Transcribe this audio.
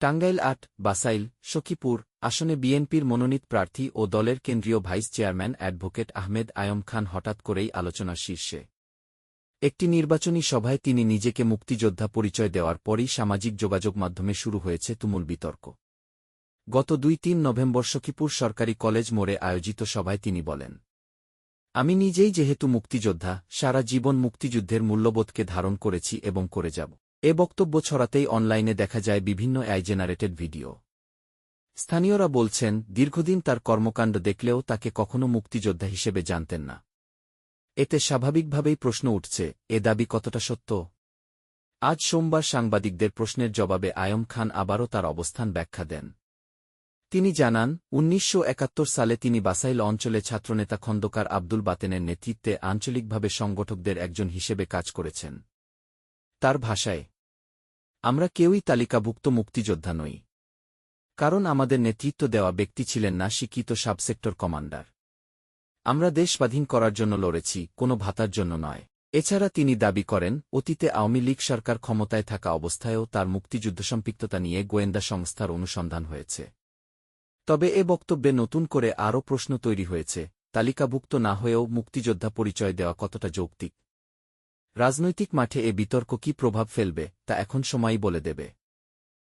টাঙ্গাইল আট বাসাইল সখীপুর, আসনে বিএনপির মনোনীত প্রার্থী ও দলের কেন্দ্রীয় vice chairman advocate Ahmed Ayam Khan হঠাৎ করেই আলোচনার শীর্ষে। একটি নির্বাচনী সভায় তিনি নিজেকে মুক্তিযোদ্ধা পরিচয় দেওয়ার পরই সামাজিক যোগাযোগ মাধ্যমে শুরু হয়েছে তুমুল বিতর্ক। গত দুই তিন নভেম্বর সখীপুর সরকারি কলেজ মোড়ে আয়োজিত সভায় তিনি বলেন, আমি নিজেই যেহেতু মুক্তিযোদ্ধা, সারা জীবন মুক্তিযুদ্ধের মূল্যবোধকে ধারণ করেছি এবং করে যাব। এ বক্তব্য ছড়াতেই অনলাইনে দেখা যায় বিভিন্ন অ্যাই জেনারেটেড ভিডিও। স্থানীয়রা বলছেন, দীর্ঘদিন তার কর্মকাণ্ড দেখলেও তাকে কখনো মুক্তিযোদ্ধা হিসেবে জানতেন না। এতে স্বাভাবিকভাবেই প্রশ্ন উঠছে, এ দাবি কতটা সত্য? আজ সোমবার সাংবাদিকদের প্রশ্নের জবাবে আয়ম খান আবারও তার অবস্থান ব্যাখ্যা দেন। তিনি জানান, উনিশশো একাত্তর সালে তিনি বাসাইল অঞ্চলে ছাত্রনেতা খন্দকার আব্দুল বাতেনের নেতৃত্বে আঞ্চলিকভাবে সংগঠকদের একজন হিসেবে কাজ করেছেন। তার ভাষায় আমরা কেউই তালিকাভুক্ত মুক্তিযোদ্ধা নই। কারণ আমাদের নেতৃত্ব দেওয়া ব্যক্তি ছিলেন না শিক্ষিত সাবসেক্টর কমান্ডার। আমরা দেশ স্বাধীন করার জন্য লড়েছি, কোনো ভাতার জন্য নয়। এছাড়া তিনি দাবি করেন, অতীতে আওয়ামী লীগ সরকার ক্ষমতায় থাকা অবস্থায়ও তার মুক্তিযুদ্ধ সম্পৃক্ততা নিয়ে গোয়েন্দা সংস্থার অনুসন্ধান হয়েছে। তবে এ বক্তব্যে নতুন করে আরও প্রশ্ন তৈরি হয়েছে, তালিকাভুক্ত না হয়েও মুক্তিযোদ্ধা পরিচয় দেওয়া কতটা যৌক্তিক? রাজনৈতিক মাঠে এ বিতর্ক কি প্রভাব ফেলবে তা এখন সময়ই বলে দেবে।